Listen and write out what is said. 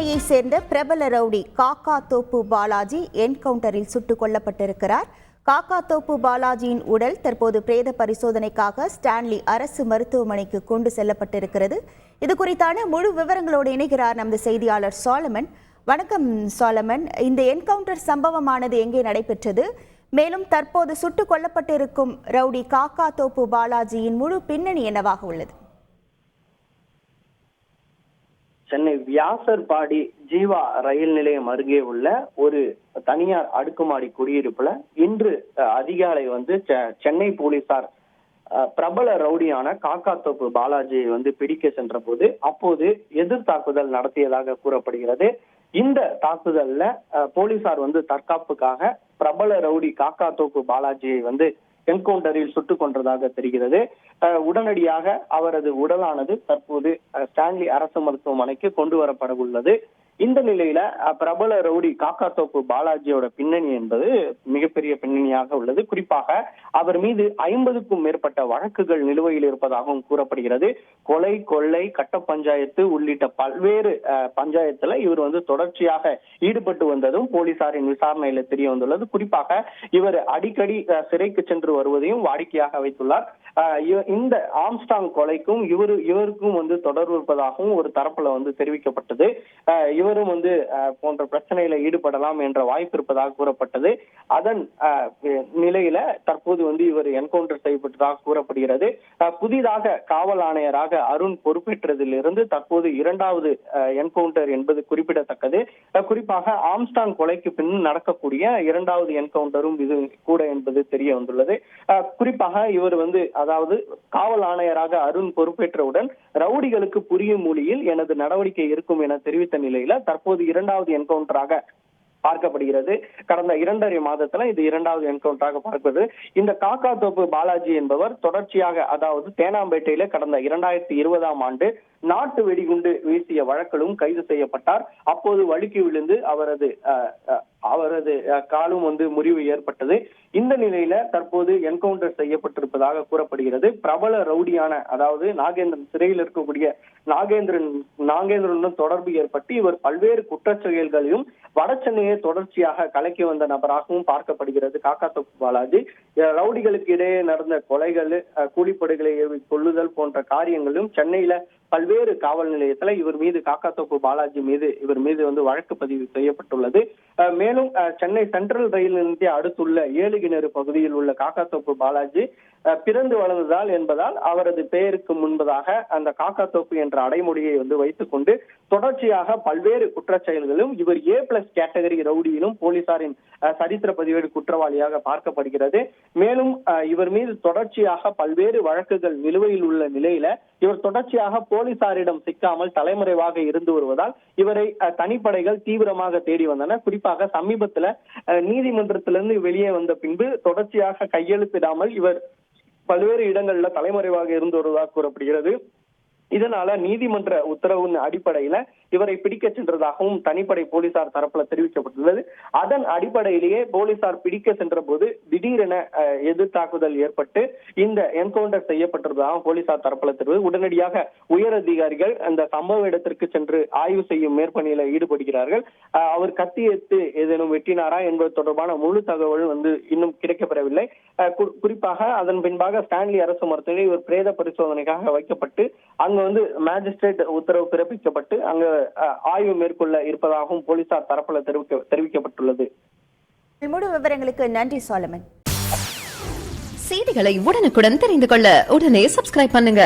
சேர்ந்த பிரபல ரவுடி காக்கா தோப்பு பாலாஜி என்கவுண்டரில் சுட்டுக் கொல்லப்பட்டிருக்கிறார். காக்கா தோப்பு பாலாஜியின் உடல் தற்போது பிரேத பரிசோதனைக்காக ஸ்டான்லி அரசு மருத்துவமனைக்கு கொண்டு செல்லப்பட்டிருக்கிறது. இது குறித்தான முழு விவரங்களோடு இணைகிறார் நமது செய்தியாளர் சாலமன். வணக்கம் சாலமன். இந்த என்கவுண்டர் சம்பவமானது எங்கே நடைபெற்றது? மேலும் தற்போது சுட்டுக் கொல்லப்பட்டிருக்கும் ரவுடி காக்கா தோப்பு பாலாஜியின் முழு பின்னணி என்னவாக உள்ளது? சென்னை வியாசர்பாடி ஜீவா ரயில் நிலையம் அருகே உள்ள ஒரு தனியார் அடுக்குமாடி குடியிருப்புல இன்று அதிகாலை வந்து செ- சென்னை போலீசார் பிரபல ரவுடியான காக்காத்தோப்பு பாலாஜியை வந்து பிடிக்க சென்ற போது அப்போது எதிர் தாக்குதல் நடத்தியதாக கூறப்படுகிறது. இந்த தாக்குதல்ல போலீசார் வந்து தற்காப்புக்காக பிரபல ரவுடி காக்காத்தோப்பு பாலாஜியை வந்து என்கவுண்டரில் சுட்டுக் கொன்றதாக தெரிகிறது. அஹ், உடனடியாக அவரது உடலானது தற்போது அஹ், ஸ்டான்லி அரசு மருத்துவமனைக்கு கொண்டு வரப்பட உள்ளது இந்த நிலையில பிரபல ரவுடி காக்காத்தோப்பு பாலாஜியோட பின்னணி என்பது மிகப்பெரிய பின்னணியாக உள்ளது. குறிப்பாக அவர் மீது ஐம்பதுக்கும் மேற்பட்ட வழக்குகள் நிலுவையில் இருப்பதாகவும் கூறப்படுகிறது. கொலை கொள்ளை கட்ட பஞ்சாயத்து உள்ளிட்ட பல்வேறு அஹ், பஞ்சாயத்துல இவர் வந்து தொடர்ச்சியாக ஈடுபட்டு வந்ததும் போலீசாரின் விசாரணையில தெரிய வந்துள்ளது குறிப்பாக இவர் அடிக்கடி சிறைக்கு சென்று வருவதையும் வாடிக்கையாக வைத்துள்ளார். இந்த ஆம்ஸ்டாங் கொலைக்கும் இவரு இவருக்கும் வந்து தொடர்பு இருப்பதாகவும் ஒரு தரப்புல வந்து தெரிவிக்கப்பட்டது. இவரும் வந்து போன்ற பிரச்சனையில ஈடுபடலாம் என்ற வாய்ப்பு இருப்பதாக கூறப்பட்டது. அதன் நிலையில தற்போது வந்து இவர் என்கவுண்டர் செய்யப்பட்டதாக கூறப்படுகிறது. புதிதாக காவல் ஆணையராக அருண் பொறுப்பேற்றதிலிருந்து தற்போது இரண்டாவது என்கவுண்டர் என்பது குறிப்பிடத்தக்கது. குறிப்பாக ஆம்ஸ்டாங் கொலைக்கு பின் நடக்கக்கூடிய இரண்டாவது என்கவுண்டரும் இது கூட என்பது தெரிய வந்துள்ளது. குறிப்பாக இவர் வந்து அதாவது காவல் ஆணையராக அருண் பொறுப்பேற்றவுடன் ரவுடிகளுக்கு புரியும் மொழியில் எனது நடவடிக்கை இருக்கும் என தெரிவித்த நிலையில தற்போது இரண்டாவது என்கவுண்டராக பார்க்கப்படுகிறது. கடந்த இரண்டரை மாதத்துல இது இரண்டாவது என்கவுண்டராக பார்ப்பது. இந்த காக்கா தோப்பு பாலாஜி என்பவர் தொடர்ச்சியாக அதாவது தேனாம்பேட்டையில கடந்த இரண்டாயிரத்தி இருபதாம் ஆண்டு நாட்டு வெடிகுண்டு வீசிய வழக்கிலும் கைது செய்யப்பட்டார். அப்போது வழுக்கி விழுந்து அவரது அவரது காலும் வந்து முறிவு ஏற்பட்டது. இந்த நிலையில தற்போது என்கவுண்டர் செய்யப்பட்டிருப்பதாக கூறப்படுகிறது. பிரபல ரவுடியான அதாவது நாகேந்திரன் சிறையில் இருக்கக்கூடிய நாகேந்திரன் நாகேந்திரனுடன் தொடர்பு ஏற்பட்டு இவர் பல்வேறு குற்றச் செயல்களையும் வட சென்னையை தொடர்ச்சியாக கலக்கி வந்த நபராகவும் பார்க்கப்படுகிறது. காக்கா தொப்பு பாலாஜி ரவுடிகளுக்கு இடையே நடந்த கொலைகள் அஹ் கூலிப்படைகளை கொள்ளுதல் போன்ற காரியங்களும் சென்னையில பல்வேறு பல்வேறு காவல் நிலையத்துல இவர் மீது காக்காத்தோப்பு பாலாஜி மீது இவர் மீது வந்து வழக்கு பதிவு செய்யப்பட்டுள்ளது. மேலும் சென்னை சென்ட்ரல் ரயில் நிலையத்தை அடுத்துள்ள ஏழுகிணறு பகுதியில் உள்ள காக்காத்தோப்பு பாலாஜி பிறந்து வளர்ந்ததால் என்பதால் அவரது பெயருக்கு முன்பதாக அந்த காக்காத்தோப்பு என்ற அடைமொழியை வந்து வைத்துக் கொண்டு தொடர்ச்சியாக பல்வேறு குற்றச் செயல்களும் இவர் ஏ பிளஸ் கேட்டகரி ரவுடியிலும் போலீசாரின் சரித்திர பதிவேடு குற்றவாளியாக பார்க்கப்படுகிறது. மேலும் இவர் மீது தொடர்ச்சியாக பல்வேறு வழக்குகள் நிலுவையில் உள்ள நிலையில இவர் தொடர்ச்சியாக போலீஸ் போலீசாரிடம் சிக்காமல் தலைமறைவாக இருந்து வருவதால் இவரை அஹ், தனிப்படைகள் தீவிரமாக தேடி வந்தன. குறிப்பாக சமீபத்துல அஹ், நீதிமன்றத்திலிருந்து வெளியே வந்த பின்பு தொடர்ச்சியாக கையெழுத்திடாமல் இவர் பல்வேறு இடங்கள்ல தலைமறைவாக இருந்து வருவதாக கூறப்படுகிறது. இதனால நீதிமன்ற உத்தரவின் அடிப்படையில இவரை பிடிக்க சென்றதாகவும் தனிப்படை போலீசார் தரப்புல தெரிவிக்கப்பட்டுள்ளது. அதன் அடிப்படையிலேயே போலீசார் பிடிக்க சென்ற போது திடீரென எதிர் தாக்குதல் ஏற்பட்டு இந்த என்கவுண்டர் செய்யப்பட்டிருப்பதாகவும் போலீசார் தரப்புல தெரிவித்து உடனடியாக உயர் அதிகாரிகள் அந்த சம்பவ இடத்திற்கு சென்று ஆய்வு செய்யும் மேற்பணியில ஈடுபடுகிறார்கள். அவர் கத்தி எடுத்து ஏதேனும் வெட்டினாரா என்பது தொடர்பான முழு தகவல் வந்து இன்னும் கிடைக்கப்பெறவில்லை. குறிப்பாக அதன் பின்பாக ஸ்டான்லி அரசு மருத்துவமனை இவர் பிரேத பரிசோதனைக்காக வைக்கப்பட்டு அங்கு வந்து மேஜிஸ்ட்ரேட் உத்தரவு பிறப்பிக்கப்பட்டு அங்க ஆய்வு மேற்கொள்ள இருப்பதாகவும் போலீசார் தரப்புல தெரிவிக்க தெரிவிக்கப்பட்டுள்ளது. முழு விவரங்களுக்கு நன்றி சாலமன். செய்திகளை உடனுக்குடன் தெரிந்து கொள்ள உடனே சப்ஸ்கிரைப் பண்ணுங்க.